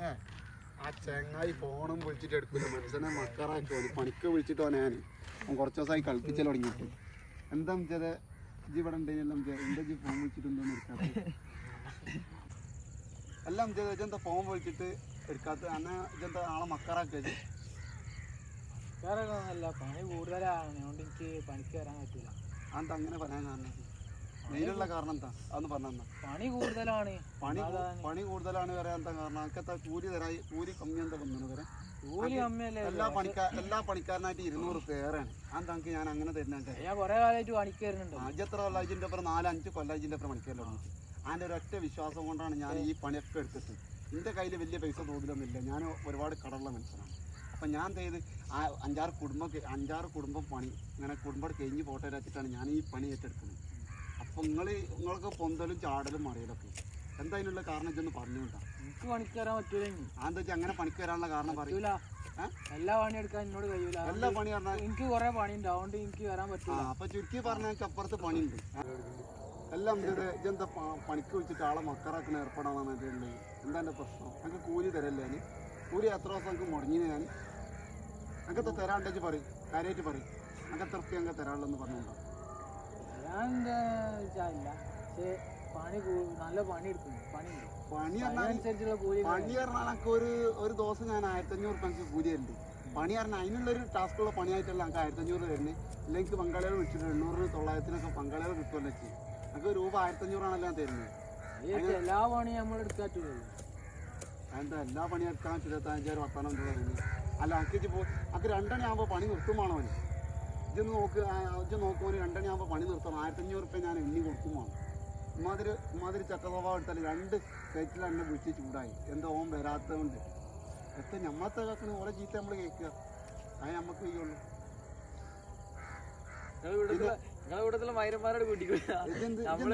പിന്നെ ആ ചെങ്ങായി ഫോണും വിളിച്ചിട്ട് എടുക്കില്ല മനുഷ്യനെ മക്കറാക്കി ഓന്. പണിക്ക് വിളിച്ചിട്ടോ ഞാൻ അവൻ കുറച്ച് ദിവസമായി കളിപ്പിച്ചാൽ തുടങ്ങിയിട്ട്. എന്താ ചെയ്ത് ഇജ്ജ് ഇവിടെ ഉണ്ടെങ്കിലും എന്താ ജി ഫോൺ വിളിച്ചിട്ടുണ്ടോന്ന് എടുക്കാത്ത? എല്ലാം ചെയ്ത് ഇജെന്താ ഫോൺ വിളിച്ചിട്ട് എടുക്കാത്ത? അന്നെ ഇജെന്താ ആളെ മക്കറാക്കിയത്? വേറെ ഒന്നുമല്ല പണി കൂടുതലാണ് അതുകൊണ്ട് എനിക്ക് പണിക്ക് വരാൻ പറ്റില്ല അതെന്താ അങ്ങനെ പറയാൻ കാരണം? മെയിനുള്ള കാരണം എന്താ? അതൊന്ന് പറഞ്ഞാ പണി കൂടുതലാണ്. പണി പണി കൂടുതലാണ് വരാൻ എന്താ കാരണം? അനക്കത്തെ കൂലി തരായി കൂലി കമ്മി എന്താ വന്നത് വരാൻ കൂലി കമ്മിയല്ലേ എല്ലാ പണിക്കാർ എല്ലാ പണിക്കാരനായിട്ട് ഇരുന്നൂറ് പേരാണ് അതെന്താ എനിക്ക് ഞാൻ അങ്ങനെ തരുന്നുണ്ട് ഞാൻ കുറെ കാലമായിട്ട് പണിക്ക് വരുന്നുണ്ട്. എത്ര കൊല്ലാജിന്റെ അപ്പുറം? നാലഞ്ച് അഞ്ച് കൊല്ലാജിന്റെ അപ്പുറം പണിക്കാരല്ലോ തുടങ്ങി അതിന്റെ ഒരൊറ്റ വിശ്വാസം കൊണ്ടാണ് ഞാൻ ഈ പണിയൊക്കെ എടുത്തിട്ട് എന്റെ കയ്യിൽ വലിയ പൈസ തോതിലൊന്നുമില്ല. ഞാൻ ഒരുപാട് കടലുള്ള മനുഷ്യനാണ്. അപ്പം ഞാൻ ചെയ്ത്? ആ അഞ്ചാറ് കുടുംബം അഞ്ചാറ് കുടുംബം പണി ഇങ്ങനെ കുടുംബം കഴിഞ്ഞ് പോട്ടെ വെച്ചിട്ടാണ് ഞാൻ ഈ പണി ഏറ്റെടുക്കുന്നത്. അപ്പം നിങ്ങൾ നിങ്ങൾക്ക് പൊന്തലും ചാടലും മറിയലൊക്കെ. എന്താ അതിനുള്ള കാരണം ഇതൊന്ന് പറഞ്ഞുകൊണ്ടാ എനിക്ക് പണിക്ക് വരാൻ പറ്റൂല അതെന്താ വെച്ചാൽ അങ്ങനെ പണിക്ക് വരാനുള്ള കാരണം പറയൂല എല്ലാ പണി എടുക്കാൻ എന്നോട് കഴിയൂല. എല്ലാ പണി പറഞ്ഞാൽ എനിക്ക് കുറെ പണി ഉണ്ട് അതുകൊണ്ട് എനിക്ക് വരാൻ പറ്റൂല. അപ്പൊ ചുരുക്കി പറഞ്ഞാൽ അപ്പുറത്ത് പണിയുണ്ട്. എല്ലാം ഇത് ഇതെന്താ പണിക്ക് വെച്ചിട്ട് ആളെ മക്കറാക്കണ ഏർപ്പെടാന്നാണ് എന്റെ എന്താ എന്റെ പ്രശ്നം? എനിക്ക് കൂലി തരല്ലേ ഞാൻ കൂലി എത്ര ദിവസം എനിക്ക് മുടങ്ങിന് ഞാൻ അങ്ങനത്തെ തരാണ്ടേച്ച് പറയും. കാര്യമായിട്ട് പറയും. അങ്ങനെ തൃപ്തി അങ്ങനെ തരാനുള്ളതെന്ന് പറഞ്ഞുകൊണ്ടാ ഞാൻ വെച്ചാലില്ല പക്ഷേ പണി നല്ല പണി എടുക്കുന്നു പണി പണി അതിനനുസരിച്ചുള്ള കൂലി പണി പറഞ്ഞാൽ എനിക്ക് ഒരു ഒരു ദിവസം ഞാൻ ആയിരത്തി അഞ്ഞൂറ് റുപ്യ കൂലി തരുന്നുണ്ട് പണി പറഞ്ഞാൽ അതിനുള്ളൊരു ടാസ്കുള്ള പണിയായിട്ടല്ല എനിക്ക് ആയിരത്തി അഞ്ഞൂറ് തരുന്നത് എനിക്ക് പങ്കാളികൾ വിളിച്ചിട്ട് എണ്ണൂറ് തൊള്ളായിരത്തിനൊക്കെ പങ്കാളികൾ കിട്ടുമല്ലോ ചെയ്യും എനിക്ക് രൂപ ആയിരത്തി അഞ്ഞൂറാണല്ലോ തരുന്നത് എല്ലാ പണിയും നമ്മൾ എടുക്കാൻ എന്താ എല്ലാ പണിയും എടുക്കാൻ ഇരുപത്തഞ്ചായിരം വർത്തമാനം എന്താ പറയുന്നത് അല്ല അക്കിച്ച് പോ അക്ക് രണ്ടണി ആകുമ്പോൾ പണി നിർത്തുമാണോ അവന് ഇജ്ജൊന്ന് നോക്ക് ഇജ്ജ് നോക്കുമ്പോൾ രണ്ടണി ആകുമ്പോൾ പണി നിർത്തണം ആയിരത്തി അഞ്ഞൂറ് റുപ്യ ഞാൻ എണ്ണി കൊടുക്കുമാണ് ഇമാതിരി ഇമാതിരി ചക്കസ്വഭാവം എടുത്താൽ രണ്ട് സൈറ്റിൽ എന്നെ വിളിച്ച് ചൂടായി എന്താ ഓൻ വരാത്തതുകൊണ്ട് എത്ര ഞമ്മത്തെ കാക്കണ ഓരോ ചീത്ത നമ്മൾ കേൾക്കുക അത് നമുക്ക് ചെയ്യുള്ളൂ നിങ്ങളെ കൂട്ടത്തിലെ മൈരന്മാരോട് നമ്മൾ